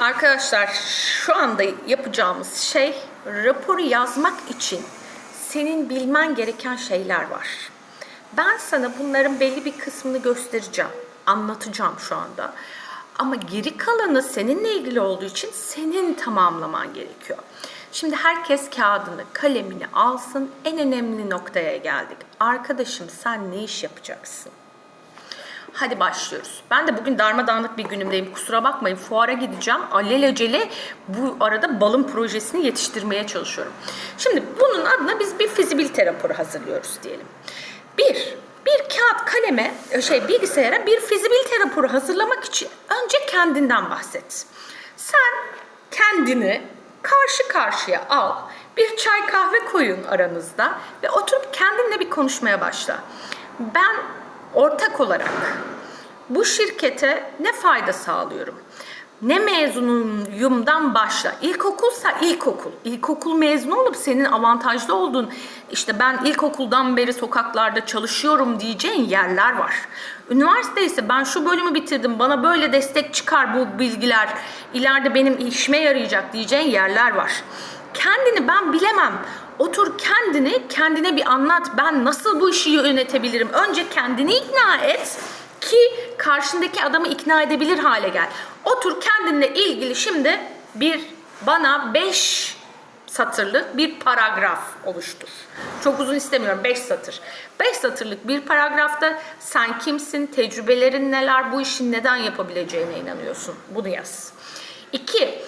Arkadaşlar şu anda yapacağımız şey raporu yazmak için senin bilmen gereken şeyler var. Ben sana bunların belli bir kısmını göstereceğim, anlatacağım şu anda. Ama geri kalanı seninle ilgili olduğu için senin tamamlaman gerekiyor. Şimdi herkes kağıdını, kalemini alsın. En önemli noktaya geldik. Arkadaşım sen ne iş yapacaksın? Hadi başlıyoruz. Ben de bugün darmadağınık bir günümdeyim. Kusura bakmayın. Fuara gideceğim. Alelacele bu arada balım projesini yetiştirmeye çalışıyorum. Şimdi bunun adına biz bir fizibilite raporu hazırlıyoruz diyelim. Bir, bir kağıt kaleme, şey bilgisayara bir fizibilite raporu hazırlamak için önce kendinden bahset. Sen kendini karşı karşıya al. Bir çay kahve koyun aranızda ve oturup kendinle bir konuşmaya başla. Ben ortak olarak bu şirkete ne fayda sağlıyorum? Ne mezunuyumdan başla. İlkokulsa ilkokul. İlkokul mezunu olup senin avantajlı olduğun işte ben ilkokuldan beri sokaklarda çalışıyorum diyeceğin yerler var. Üniversite ise ben şu bölümü bitirdim bana böyle destek çıkar bu bilgiler ileride benim işime yarayacak diyeceğin yerler var. Kendini ben bilemem. Otur kendini kendine bir anlat. Ben nasıl bu işi yönetebilirim? Önce kendini ikna et ki karşındaki adamı ikna edebilir hale gel. Otur kendinle ilgili şimdi bir bana 5 satırlık bir paragraf oluştur. Çok uzun istemiyorum 5 satır. 5 satırlık bir paragrafta sen kimsin, tecrübelerin neler, bu işin neden yapabileceğine inanıyorsun. Bunu yaz. 2.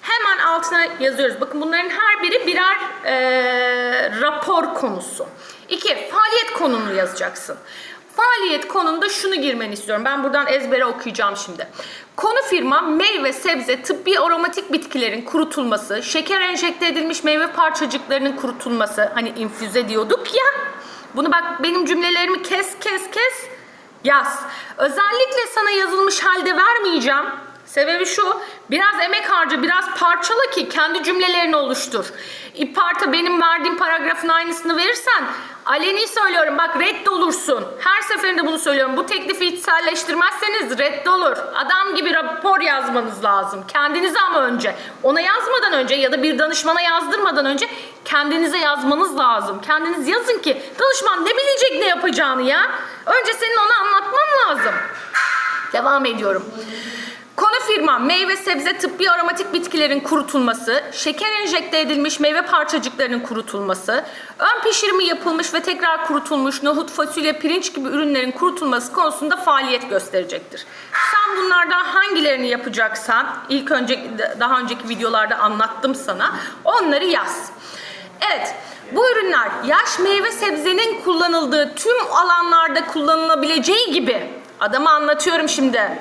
Hemen altına yazıyoruz. Bakın bunların her biri birer e, rapor konusu. İki, faaliyet konunu yazacaksın. Faaliyet konunda şunu girmeni istiyorum. Ben buradan ezbere okuyacağım şimdi. Konu firma meyve, sebze, tıbbi aromatik bitkilerin kurutulması, şeker enjekte edilmiş meyve parçacıklarının kurutulması. Hani infüze diyorduk ya. Bunu bak benim cümlelerimi kes kes kes yaz. Özellikle sana yazılmış halde vermeyeceğim. Sebebi şu, biraz emek harca, biraz parçala ki kendi cümlelerini oluştur. İparta benim verdiğim paragrafın aynısını verirsen, aleni söylüyorum bak reddolursun. Her seferinde bunu söylüyorum. Bu teklifi içselleştirmezseniz reddolur. Adam gibi rapor yazmanız lazım. Kendinize ama önce. Ona yazmadan önce ya da bir danışmana yazdırmadan önce kendinize yazmanız lazım. Kendiniz yazın ki danışman ne bilecek ne yapacağını ya. Önce senin ona anlatman lazım. Devam ediyorum. Konu firma meyve, sebze, tıbbi aromatik bitkilerin kurutulması, şeker enjekte edilmiş meyve parçacıklarının kurutulması, ön pişirimi yapılmış ve tekrar kurutulmuş nohut, fasulye, pirinç gibi ürünlerin kurutulması konusunda faaliyet gösterecektir. Sen bunlardan hangilerini yapacaksan, ilk önce daha önceki videolarda anlattım sana, onları yaz. Evet, bu ürünler yaş meyve sebzenin kullanıldığı tüm alanlarda kullanılabileceği gibi adama anlatıyorum şimdi.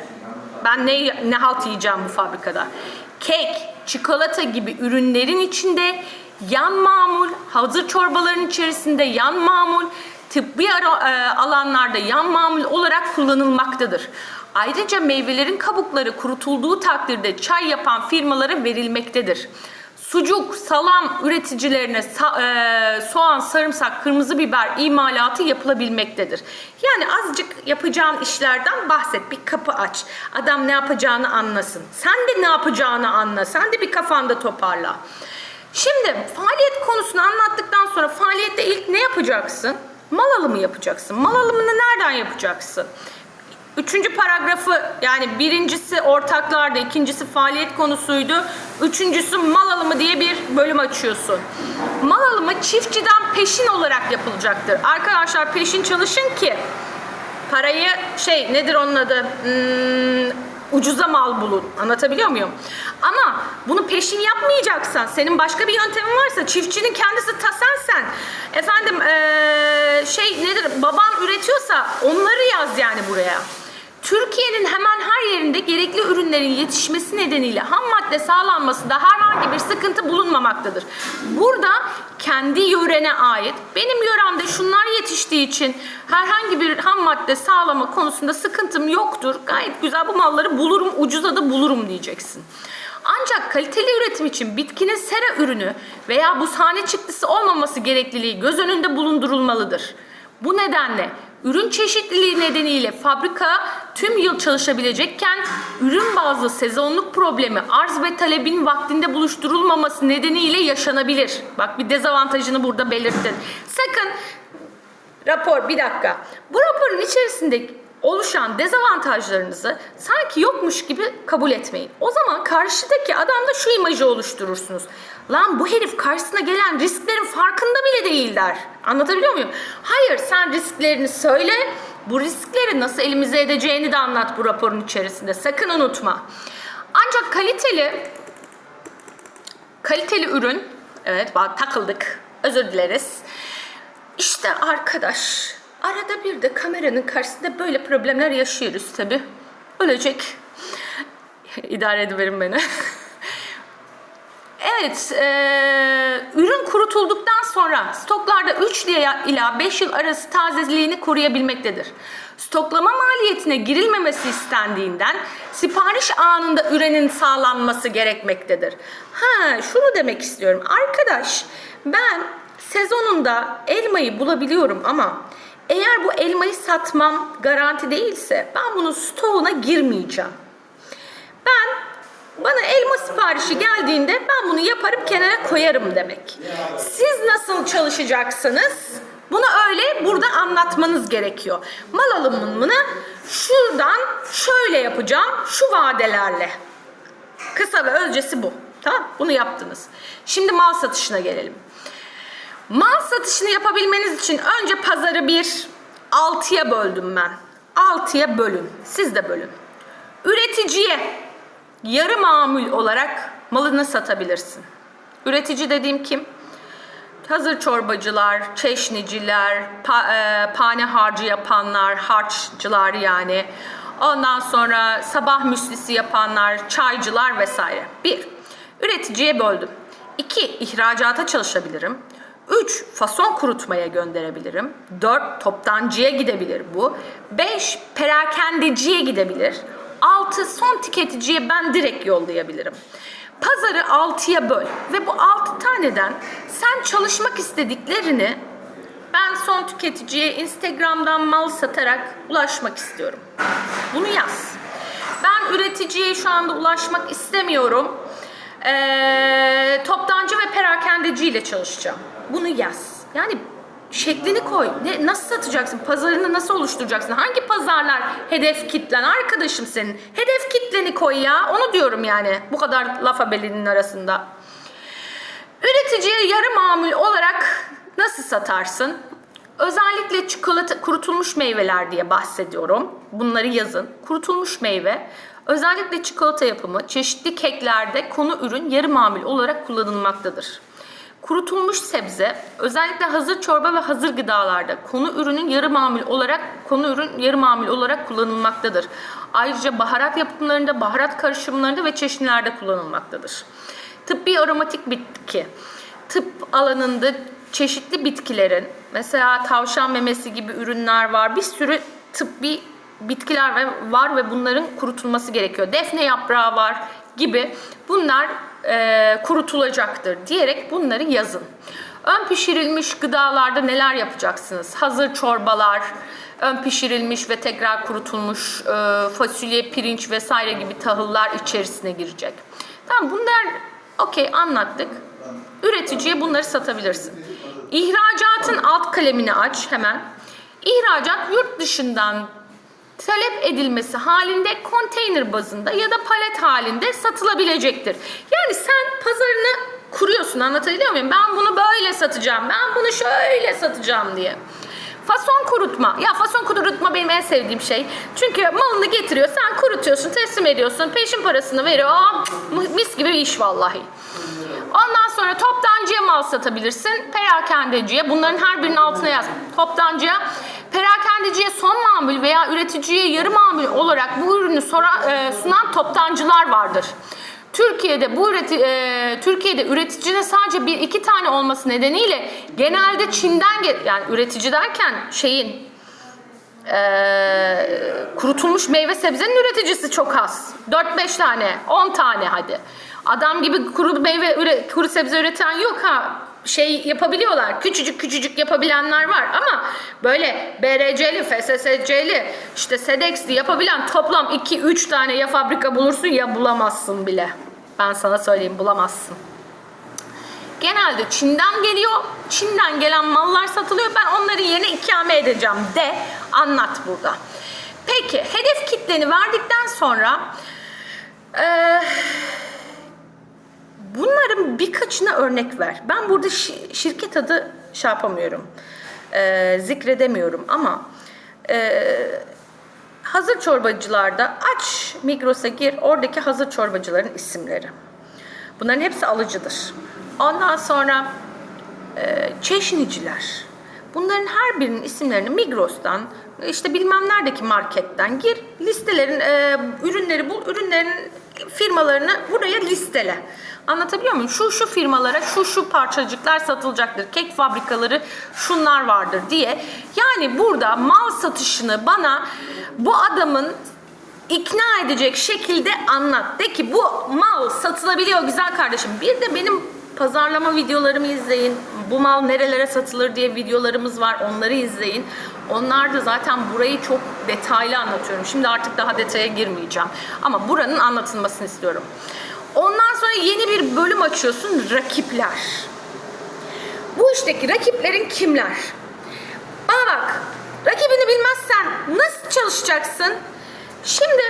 Ben ne, ne halt yiyeceğim bu fabrikada? Kek, çikolata gibi ürünlerin içinde yan mamul, hazır çorbaların içerisinde yan mamul, tıbbi e, alanlarda yan mamul olarak kullanılmaktadır. Ayrıca meyvelerin kabukları kurutulduğu takdirde çay yapan firmalara verilmektedir. Sucuk, salam üreticilerine e, soğan, sarımsak, kırmızı biber imalatı yapılabilmektedir. Yani azıcık yapacağın işlerden bahset. Bir kapı aç. Adam ne yapacağını anlasın. Sen de ne yapacağını anla. Sen de bir kafanda toparla. Şimdi faaliyet konusunu anlattıktan sonra faaliyette ilk ne yapacaksın? Mal alımı yapacaksın. Mal alımını nereden yapacaksın? Üçüncü paragrafı yani birincisi ortaklarda, ikincisi faaliyet konusuydu. Üçüncüsü mal alımı diye bir bölüm açıyorsun. Mal alımı çiftçiden peşin olarak yapılacaktır. Arkadaşlar peşin çalışın ki parayı şey nedir onun adı Hmm, ucuza mal bulun. Anlatabiliyor muyum? Ama bunu peşin yapmayacaksan, senin başka bir yöntemin varsa çiftçinin kendisi ta sensen. Efendim ee, şey nedir baban üretiyorsa onları yaz yani buraya. Türkiye'nin hemen her yerinde gerekli ürünlerin yetişmesi nedeniyle ham madde sağlanmasında herhangi bir sıkıntı bulunmamaktadır. Burada kendi yörene ait, benim yöremde şunlar yetiştiği için herhangi bir ham madde sağlama konusunda sıkıntım yoktur. Gayet güzel bu malları bulurum, ucuza da bulurum diyeceksin. Ancak kaliteli üretim için bitkinin sera ürünü veya bu sahne çıktısı olmaması gerekliliği göz önünde bulundurulmalıdır. Bu nedenle Ürün çeşitliliği nedeniyle fabrika tüm yıl çalışabilecekken ürün bazlı sezonluk problemi arz ve talebin vaktinde buluşturulmaması nedeniyle yaşanabilir. Bak bir dezavantajını burada belirttin. Sakın rapor bir dakika. Bu raporun içerisinde oluşan dezavantajlarınızı sanki yokmuş gibi kabul etmeyin. O zaman karşıdaki adamda şu imajı oluşturursunuz. Lan bu herif karşısına gelen risklerin farkında bile değil der. Anlatabiliyor muyum? Hayır sen risklerini söyle. Bu riskleri nasıl elimize edeceğini de anlat bu raporun içerisinde. Sakın unutma. Ancak kaliteli kaliteli ürün evet takıldık. Özür dileriz. İşte arkadaş, arada bir de kameranın karşısında böyle problemler yaşıyoruz tabi. Ölecek. İdare ediverin beni. evet, eee, ürün kurutulduktan sonra stoklarda 3 ila 5 yıl arası tazeliğini koruyabilmektedir. Stoklama maliyetine girilmemesi istendiğinden sipariş anında ürenin sağlanması gerekmektedir. Ha, şunu demek istiyorum. Arkadaş, ben sezonunda elmayı bulabiliyorum ama eğer bu elmayı satmam garanti değilse ben bunun stoğuna girmeyeceğim. Ben bana elma siparişi geldiğinde ben bunu yaparım kenara koyarım demek. Siz nasıl çalışacaksınız? Bunu öyle burada anlatmanız gerekiyor. Mal alımını şuradan şöyle yapacağım şu vadelerle. Kısa ve özcesi bu. Tamam bunu yaptınız. Şimdi mal satışına gelelim. Mal satışını yapabilmeniz için önce pazarı bir 6'ya böldüm ben. 6'ya bölün. Siz de bölün. Üreticiye yarı mamul olarak malını satabilirsin. Üretici dediğim kim? Hazır çorbacılar, çeşniciler, pa, e, pane harcı yapanlar, harççılar yani. Ondan sonra sabah müslisi yapanlar, çaycılar vesaire. Bir, üreticiye böldüm. İki, ihracata çalışabilirim. 3. Fason kurutmaya gönderebilirim. 4. Toptancıya gidebilir bu. 5. Perakendeciye gidebilir. 6. Son tüketiciye ben direkt yollayabilirim. Pazarı 6'ya böl ve bu 6 taneden sen çalışmak istediklerini ben son tüketiciye Instagram'dan mal satarak ulaşmak istiyorum. Bunu yaz. Ben üreticiye şu anda ulaşmak istemiyorum. Ee, toptancı ve perakendeci ile çalışacağım. Bunu yaz. Yani şeklini koy. Ne, nasıl satacaksın? Pazarını nasıl oluşturacaksın? Hangi pazarlar hedef kitlen? Arkadaşım senin. Hedef kitleni koy ya. Onu diyorum yani. Bu kadar laf belinin arasında. Üreticiye yarı mamul olarak nasıl satarsın? Özellikle çikolata, kurutulmuş meyveler diye bahsediyorum. Bunları yazın. Kurutulmuş meyve, özellikle çikolata yapımı, çeşitli keklerde konu ürün yarı mamul olarak kullanılmaktadır. Kurutulmuş sebze, özellikle hazır çorba ve hazır gıdalarda konu ürünün yarı mamul olarak konu ürün yarı mamul olarak kullanılmaktadır. Ayrıca baharat yapımlarında, baharat karışımlarında ve çeşnilerde kullanılmaktadır. Tıbbi aromatik bitki. Tıp alanında çeşitli bitkilerin mesela tavşan memesi gibi ürünler var. Bir sürü tıbbi bitkiler var ve bunların kurutulması gerekiyor. Defne yaprağı var gibi bunlar e, kurutulacaktır diyerek bunları yazın. Ön pişirilmiş gıdalarda neler yapacaksınız? Hazır çorbalar, ön pişirilmiş ve tekrar kurutulmuş e, fasulye, pirinç vesaire gibi tahıllar içerisine girecek. Tamam bunlar okey anlattık. Üreticiye bunları satabilirsin. İhracatın alt kalemini aç hemen. İhracat yurt dışından talep edilmesi halinde konteyner bazında ya da palet halinde satılabilecektir. Yani sen pazarını kuruyorsun anlatabiliyor muyum? Ben bunu böyle satacağım, ben bunu şöyle satacağım diye. Fason kurutma. Ya fason kurutma benim en sevdiğim şey. Çünkü malını getiriyor, sen kurutuyorsun, teslim ediyorsun, peşin parasını veriyor. Aa, mis gibi bir iş vallahi. Ondan sonra toptancıya mal satabilirsin, perakendeciye. Bunların her birinin altına yaz. Toptancıya, perakendeciye son mamul veya üreticiye yarı mamul olarak bu ürünü sora- e, sunan toptancılar vardır. Türkiye'de bu üreti, e, Türkiye'de üreticide sadece bir iki tane olması nedeniyle genelde Çin'den yani üretici derken şeyin e, kurutulmuş meyve sebzenin üreticisi çok az. 4-5 tane, 10 tane hadi. Adam gibi kuru meyve kuru sebze üreten yok ha. Şey yapabiliyorlar. Küçücük küçücük yapabilenler var ama böyle BRC'li, FSSC'li, işte SEDEX'li yapabilen toplam 2-3 tane ya fabrika bulursun ya bulamazsın bile. Ben sana söyleyeyim bulamazsın. Genelde Çin'den geliyor. Çin'den gelen mallar satılıyor. Ben onların yerine ikame edeceğim de anlat burada. Peki hedef kitleni verdikten sonra eee Bunların birkaçına örnek ver. Ben burada şi- şirket adı şey yapamıyorum, e, zikredemiyorum ama e, hazır çorbacılarda aç Migros'a gir, oradaki hazır çorbacıların isimleri. Bunların hepsi alıcıdır. Ondan sonra e, çeşniciler. Bunların her birinin isimlerini Migros'tan, işte bilmem neredeki marketten gir, listelerin, e, ürünleri bul, ürünlerin firmalarını buraya listele. Anlatabiliyor muyum? Şu şu firmalara şu şu parçacıklar satılacaktır. Kek fabrikaları şunlar vardır diye. Yani burada mal satışını bana bu adamın ikna edecek şekilde anlat. De ki bu mal satılabiliyor güzel kardeşim. Bir de benim pazarlama videolarımı izleyin. Bu mal nerelere satılır diye videolarımız var. Onları izleyin. Onlar da zaten burayı çok detaylı anlatıyorum. Şimdi artık daha detaya girmeyeceğim. Ama buranın anlatılmasını istiyorum. Ondan sonra yeni bir bölüm açıyorsun. Rakipler. Bu işteki rakiplerin kimler? Bana bak. Rakibini bilmezsen nasıl çalışacaksın? Şimdi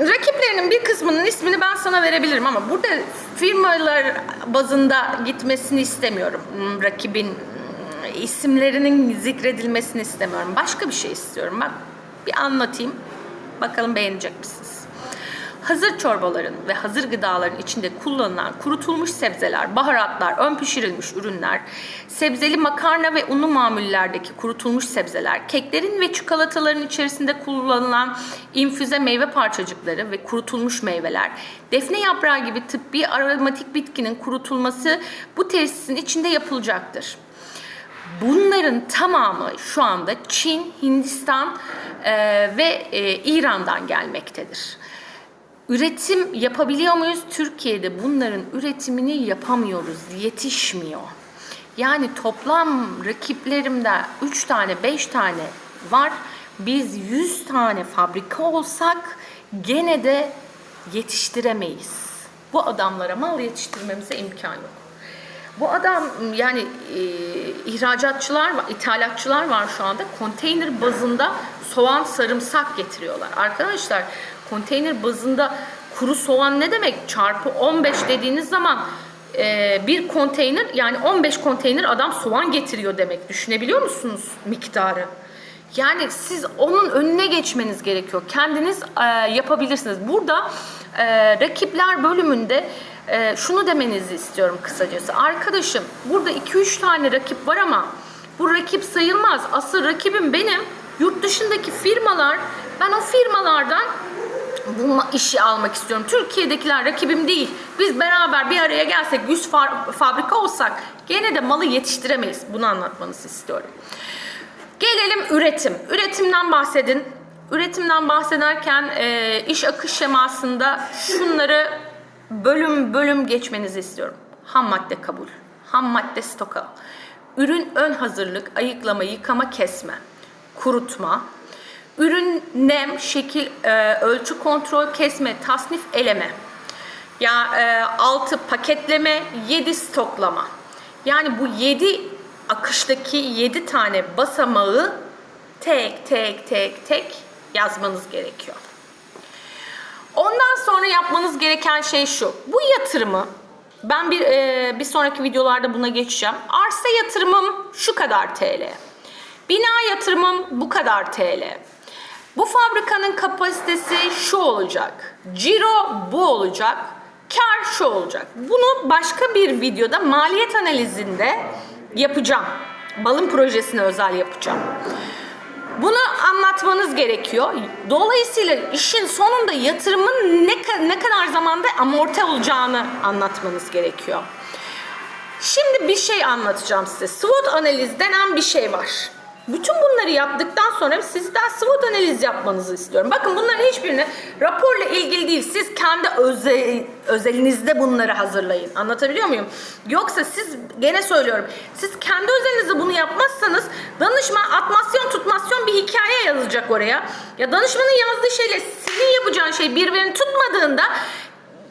rakiplerinin bir kısmının ismini ben sana verebilirim ama burada firmalar bazında gitmesini istemiyorum. Hmm, Rakibin hmm, isimlerinin zikredilmesini istemiyorum. Başka bir şey istiyorum. Bak bir anlatayım. Bakalım beğenecek misiniz? Hazır çorbaların ve hazır gıdaların içinde kullanılan kurutulmuş sebzeler, baharatlar, ön pişirilmiş ürünler, sebzeli makarna ve unlu mamullerdeki kurutulmuş sebzeler, keklerin ve çikolataların içerisinde kullanılan infüze meyve parçacıkları ve kurutulmuş meyveler, defne yaprağı gibi tıbbi aromatik bitkinin kurutulması bu tesisin içinde yapılacaktır. Bunların tamamı şu anda Çin, Hindistan e, ve e, İran'dan gelmektedir. Üretim yapabiliyor muyuz? Türkiye'de bunların üretimini yapamıyoruz, yetişmiyor. Yani toplam rakiplerimde 3 tane, 5 tane var. Biz 100 tane fabrika olsak gene de yetiştiremeyiz. Bu adamlara mal yetiştirmemize imkan yok. Bu adam yani e, ihracatçılar ithalatçılar var şu anda. Konteyner bazında soğan, sarımsak getiriyorlar. Arkadaşlar konteyner bazında kuru soğan ne demek? Çarpı 15 dediğiniz zaman e, bir konteyner yani 15 konteyner adam soğan getiriyor demek. Düşünebiliyor musunuz miktarı? Yani siz onun önüne geçmeniz gerekiyor. Kendiniz e, yapabilirsiniz. Burada e, rakipler bölümünde e, şunu demenizi istiyorum kısacası. Arkadaşım burada 2-3 tane rakip var ama bu rakip sayılmaz. Asıl rakibim benim. Yurt dışındaki firmalar. Ben o firmalardan bu ma- işi almak istiyorum. Türkiye'dekiler rakibim değil. Biz beraber bir araya gelsek 100 fa- fabrika olsak gene de malı yetiştiremeyiz. Bunu anlatmanızı istiyorum. Gelelim üretim. Üretimden bahsedin. Üretimden bahsederken e, iş akış şemasında şunları bölüm bölüm geçmenizi istiyorum. Ham madde kabul, ham madde stoka, ürün ön hazırlık, ayıklama, yıkama, kesme, kurutma, ürün nem, şekil, e, ölçü kontrol, kesme, tasnif, eleme. Ya e, altı paketleme, yedi stoklama. Yani bu yedi akıştaki yedi tane basamağı tek tek tek tek yazmanız gerekiyor. Ondan sonra yapmanız gereken şey şu. Bu yatırımı ben bir e, bir sonraki videolarda buna geçeceğim. Arsa yatırımım şu kadar TL. Bina yatırımım bu kadar TL. Bu fabrikanın kapasitesi şu olacak. Ciro bu olacak. Kar şu olacak. Bunu başka bir videoda maliyet analizinde yapacağım. Balın projesine özel yapacağım. Bunu anlatmanız gerekiyor. Dolayısıyla işin sonunda yatırımın ne, ne kadar zamanda amorti olacağını anlatmanız gerekiyor. Şimdi bir şey anlatacağım size. SWOT analiz denen bir şey var. Bütün bunları yaptıktan sonra sizden SWOT analiz yapmanızı istiyorum. Bakın bunların hiçbirini raporla ilgili değil. Siz kendi özel, özelinizde bunları hazırlayın. Anlatabiliyor muyum? Yoksa siz gene söylüyorum. Siz kendi özelinizde bunu yapmazsanız danışman atmasyon tutmasyon bir hikaye yazacak oraya. Ya danışmanın yazdığı şeyle senin yapacağın şey birbirini tutmadığında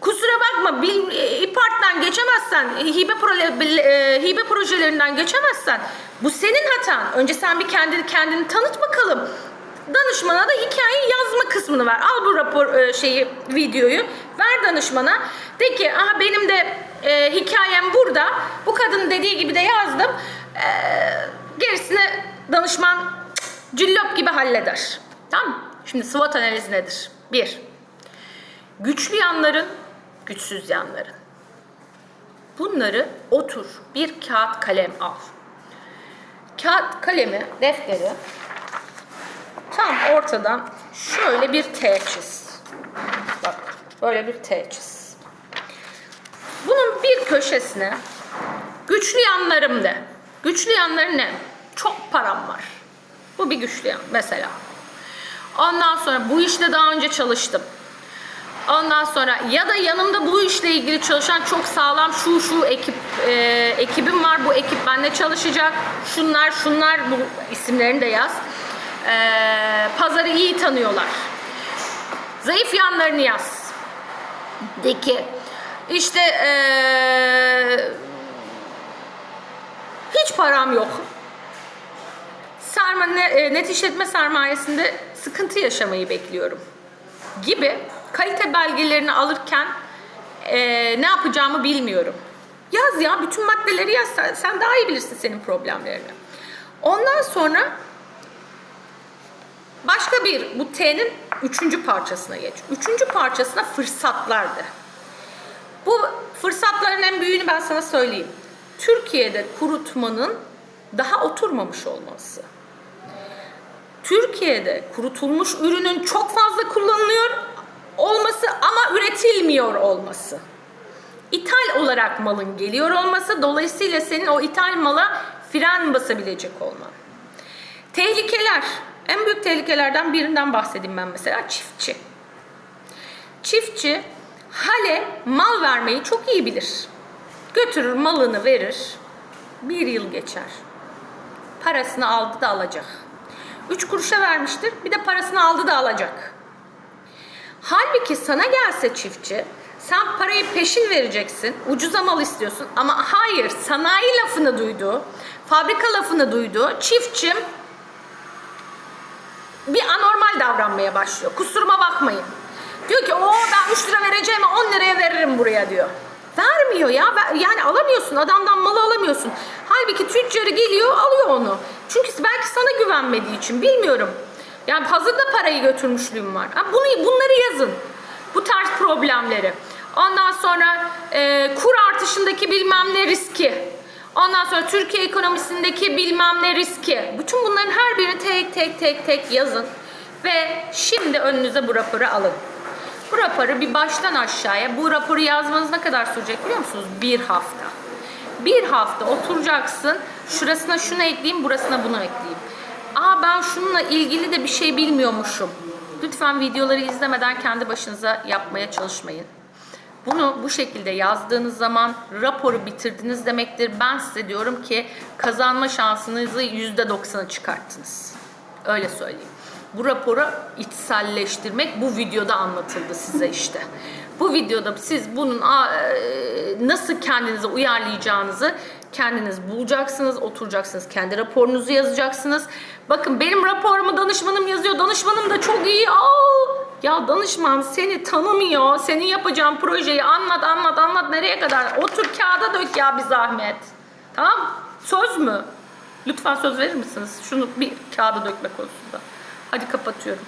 Kusura bakma bil, İPART'tan geçemezsen, hibe, proje, e, hibe projelerinden geçemezsen bu senin hatan. Önce sen bir kendini kendini tanıt bakalım. Danışmana da hikayeyi yazma kısmını ver. Al bu rapor e, şeyi videoyu ver danışmana. De ki aha benim de e, hikayem burada. Bu kadının dediği gibi de yazdım. E, gerisini danışman cillop gibi halleder. Tamam mı? Şimdi SWOT analizi nedir? Bir, güçlü yanların, güçsüz yanların. Bunları otur, bir kağıt kalem al. Kağıt kalemi, defteri tam ortadan şöyle bir T çiz. Bak, böyle bir T çiz. Bunun bir köşesine güçlü yanlarım de. Güçlü yanları ne? Çok param var. Bu bir güçlü yan mesela. Ondan sonra bu işte daha önce çalıştım. Ondan sonra ya da yanımda bu işle ilgili çalışan çok sağlam şu şu ekip e, ekibim var. Bu ekip benimle çalışacak. Şunlar şunlar bu isimlerini de yaz. E, pazarı iyi tanıyorlar. Zayıf yanlarını yaz. De ki işte e, hiç param yok. Serma, ne- e, net işletme sermayesinde sıkıntı yaşamayı bekliyorum gibi kalite belgelerini alırken e, ne yapacağımı bilmiyorum. Yaz ya bütün maddeleri yaz sen, sen daha iyi bilirsin senin problemlerini. Ondan sonra başka bir bu T'nin üçüncü parçasına geç. Üçüncü parçasına fırsatlardı. Bu fırsatların en büyüğünü ben sana söyleyeyim. Türkiye'de kurutmanın daha oturmamış olması. Türkiye'de kurutulmuş ürünün çok fazla kullanılıyor olması ama üretilmiyor olması. İthal olarak malın geliyor olması dolayısıyla senin o ithal mala fren basabilecek olman. Tehlikeler. En büyük tehlikelerden birinden bahsedeyim ben mesela çiftçi. Çiftçi hale mal vermeyi çok iyi bilir. Götürür malını verir. Bir yıl geçer. Parasını aldı da alacak. Üç kuruşa vermiştir. Bir de parasını aldı da alacak. Halbuki sana gelse çiftçi sen parayı peşin vereceksin. Ucuza mal istiyorsun. Ama hayır sanayi lafını duydu. Fabrika lafını duydu. Çiftçim bir anormal davranmaya başlıyor. Kusuruma bakmayın. Diyor ki o ben 3 lira vereceğime 10 liraya veririm buraya diyor. Vermiyor ya. Yani alamıyorsun. Adamdan malı alamıyorsun. Halbuki tüccarı geliyor alıyor onu. Çünkü belki sana güvenmediği için bilmiyorum. Yani hazırda parayı götürmüşlüğüm var. Ha, bunu, bunları yazın. Bu tarz problemleri. Ondan sonra e, kur artışındaki bilmem ne riski. Ondan sonra Türkiye ekonomisindeki bilmem ne riski. Bütün bunların her birini tek tek tek tek yazın. Ve şimdi önünüze bu raporu alın. Bu raporu bir baştan aşağıya, bu raporu yazmanız ne kadar sürecek biliyor musunuz? Bir hafta. Bir hafta oturacaksın, şurasına şunu ekleyeyim, burasına bunu ekleyeyim. Aa ben şununla ilgili de bir şey bilmiyormuşum. Lütfen videoları izlemeden kendi başınıza yapmaya çalışmayın. Bunu bu şekilde yazdığınız zaman raporu bitirdiniz demektir. Ben size diyorum ki kazanma şansınızı %90'a çıkarttınız. Öyle söyleyeyim. Bu raporu içselleştirmek bu videoda anlatıldı size işte. Bu videoda siz bunun e, nasıl kendinize uyarlayacağınızı kendiniz bulacaksınız, oturacaksınız, kendi raporunuzu yazacaksınız. Bakın benim raporumu danışmanım yazıyor. Danışmanım da çok iyi. Aa, ya danışman seni tanımıyor. Senin yapacağın projeyi anlat, anlat, anlat. Nereye kadar? Otur kağıda dök ya bir zahmet. Tamam? Söz mü? Lütfen söz verir misiniz? Şunu bir kağıda dökme konusunda. Hadi kapatıyorum.